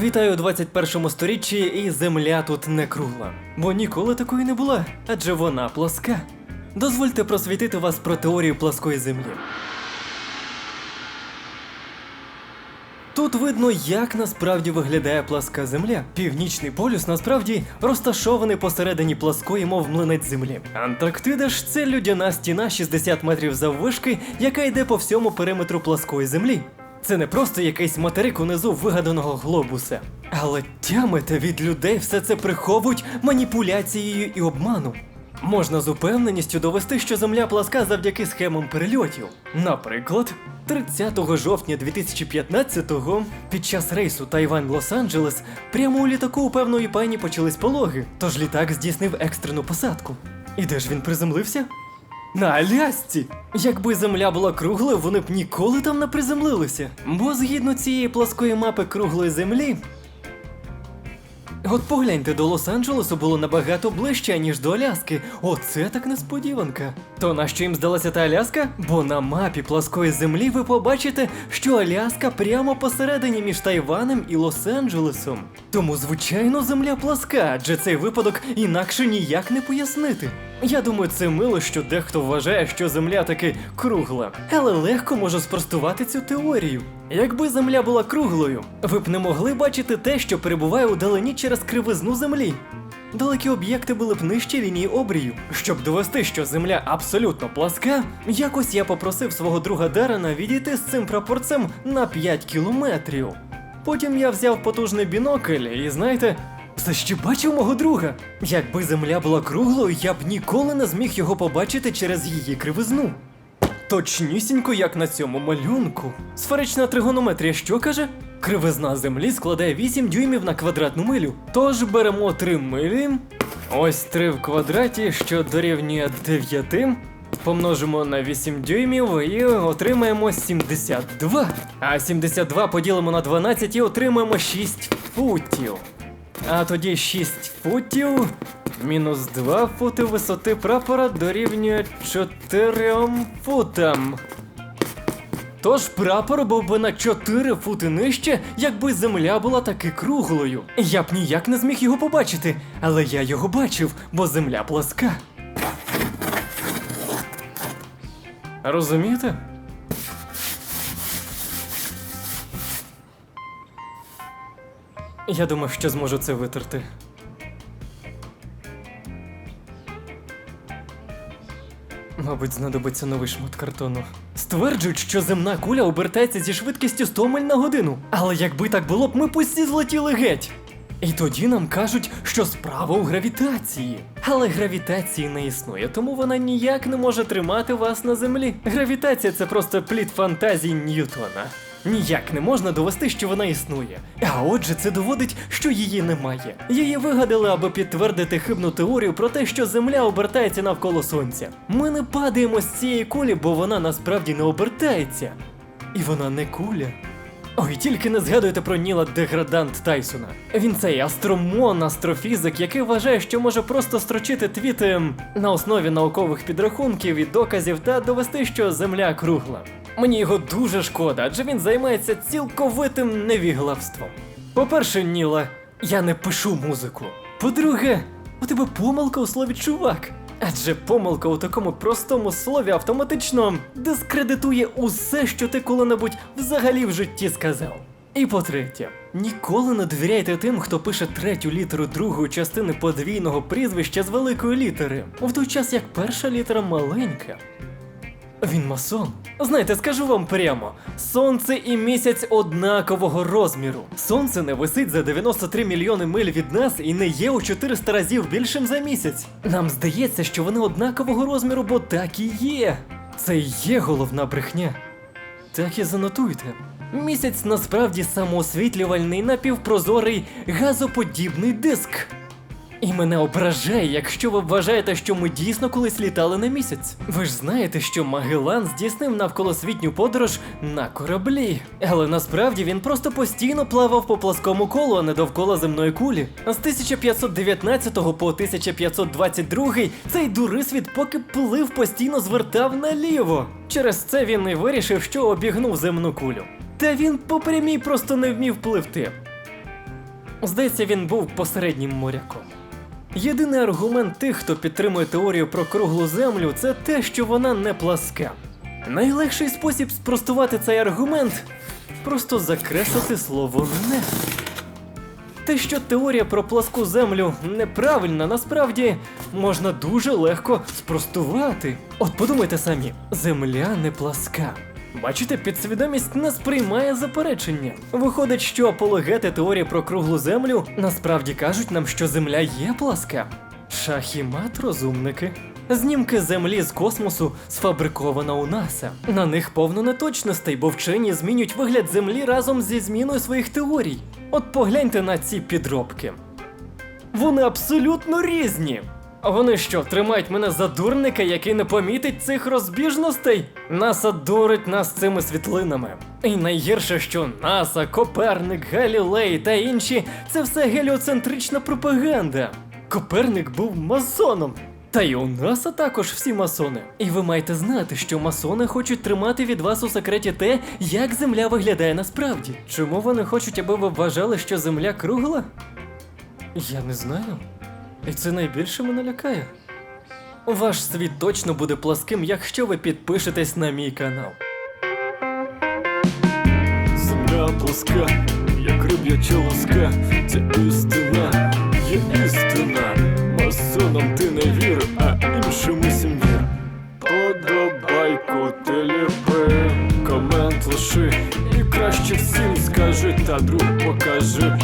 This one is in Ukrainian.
Вітаю у 21 сторіччі, і земля тут не кругла. Бо ніколи такої не була, адже вона плоска. Дозвольте просвітити вас про теорію плоскої землі. Тут видно, як насправді виглядає пласка земля. Північний полюс насправді розташований посередині плоскої, мов млинець землі. Антарктида ж це людяна стіна 60 метрів заввишки, яка йде по всьому периметру плоскої землі. Це не просто якийсь материк унизу вигаданого глобуса. Але тямите від людей все це приховують маніпуляцією і обманом. Можна з упевненістю довести, що земля пласка завдяки схемам перельотів. Наприклад, 30 жовтня 2015-го під час рейсу Тайвань-Лос-Анджелес прямо у літаку у певної пані почались пологи, тож літак здійснив екстрену посадку. І де ж він приземлився? На Алясці! Якби земля була круглою, вони б ніколи там не приземлилися. Бо згідно цієї плоскої мапи круглої землі, От погляньте, до Лос-Анджелесу було набагато ближче, ніж до Аляски. Оце так несподіванка. То на що їм здалася та Аляска? Бо на мапі плоскої землі ви побачите, що Аляска прямо посередині між Тайванем і Лос-Анджелесом. Тому, звичайно, земля пласка, адже цей випадок інакше ніяк не пояснити. Я думаю, це мило, що дехто вважає, що земля таки кругла, але легко можу спростувати цю теорію. Якби земля була круглою, ви б не могли бачити те, що перебуває у далині через кривизну землі. Далекі об'єкти були б нижче лінії обрію. Щоб довести, що земля абсолютно пласка, якось я попросив свого друга Дарена відійти з цим прапорцем на 5 кілометрів. Потім я взяв потужний бінокль і знаєте, защебачив мого друга. Якби земля була круглою, я б ніколи не зміг його побачити через її кривизну. Точнісінько, як на цьому малюнку. Сферична тригонометрія що каже? Кривизна землі складає 8 дюймів на квадратну милю. Тож беремо 3 милі. Ось 3 в квадраті, що дорівнює 9. Помножимо на 8 дюймів і отримаємо 72. А 72 поділимо на 12 і отримаємо 6 футів. А тоді 6 футів мінус 2 фути висоти прапора дорівнює 4 футам. Тож прапор був би на 4 фути нижче, якби земля була таки круглою. Я б ніяк не зміг його побачити, але я його бачив, бо земля пласка. Розумієте? Я думав, що зможу це витерти. Мабуть, знадобиться новий шмат картону. Стверджують, що земна куля обертається зі швидкістю 100 миль на годину. Але якби так було б, ми б усі злетіли геть. І тоді нам кажуть, що справа у гравітації. Але гравітації не існує, тому вона ніяк не може тримати вас на землі. Гравітація це просто плід фантазій Ньютона. Ніяк не можна довести, що вона існує. А отже, це доводить, що її немає. Її вигадали, аби підтвердити хибну теорію про те, що Земля обертається навколо Сонця. Ми не падаємо з цієї кулі, бо вона насправді не обертається. І вона не куля. Ой, тільки не згадуйте про Ніла Деградант Тайсона. Він цей астромон, астрофізик, який вважає, що може просто строчити твіти на основі наукових підрахунків і доказів та довести, що Земля кругла. Мені його дуже шкода, адже він займається цілковитим невіглавством. По-перше, Ніла, я не пишу музику. По-друге, у тебе помилка у слові чувак. Адже помилка у такому простому слові автоматично дискредитує усе, що ти коли-небудь взагалі в житті сказав. І по-третє, ніколи не довіряйте тим, хто пише третю літеру другої частини подвійного прізвища з великої літери, в той час як перша літера маленька. Він масон. Знаєте, скажу вам прямо: сонце і місяць однакового розміру. Сонце не висить за 93 мільйони миль від нас і не є у 400 разів більшим за місяць. Нам здається, що вони однакового розміру, бо так і є. Це і є головна брехня. Так і занотуйте. Місяць насправді самоосвітлювальний напівпрозорий газоподібний диск. І мене ображає, якщо ви вважаєте, що ми дійсно колись літали на місяць. Ви ж знаєте, що Магеллан здійснив навколосвітню подорож на кораблі. Але насправді він просто постійно плавав по пласкому колу, а не довкола земної кулі. А з 1519 по 1522 цей дурисвіт поки плив постійно звертав наліво. Через це він і вирішив, що обігнув земну кулю. Та він по прямій просто не вмів пливти. Здається, він був посереднім моряком. Єдиний аргумент тих, хто підтримує теорію про круглу землю, це те, що вона не пласка. Найлегший спосіб спростувати цей аргумент просто закреслити слово не. Те, що теорія про пласку землю неправильна, насправді можна дуже легко спростувати. От подумайте самі, земля не пласка. Бачите, підсвідомість не сприймає заперечення. Виходить, що апологети теорії про круглу землю насправді кажуть нам, що земля є пласка. Шах і мат, розумники. Знімки землі з космосу сфабриковано у НАСА. На них повно неточностей, бо вчені змінюють вигляд землі разом зі зміною своїх теорій. От погляньте на ці підробки. Вони абсолютно різні. А Вони що, тримають мене за дурника, який не помітить цих розбіжностей? НАСА дурить нас цими світлинами. І найгірше, що НАСА, Коперник, Галілей та інші це все геліоцентрична пропаганда. Коперник був масоном. Та й у НАСА також всі масони. І ви маєте знати, що масони хочуть тримати від вас у секреті те, як земля виглядає насправді. Чому вони хочуть, аби ви вважали, що земля кругла? Я не знаю. І це найбільше мене лякає. Ваш світ точно буде пласким, якщо ви підпишетесь на мій канал. Земля плоска, як риб'яча лоска, це істина, є істина. Масонам ти не вір, а іншим усім вір. Подобайку ти ліпи, комент лиши, і краще всім скажи, та друг покажи.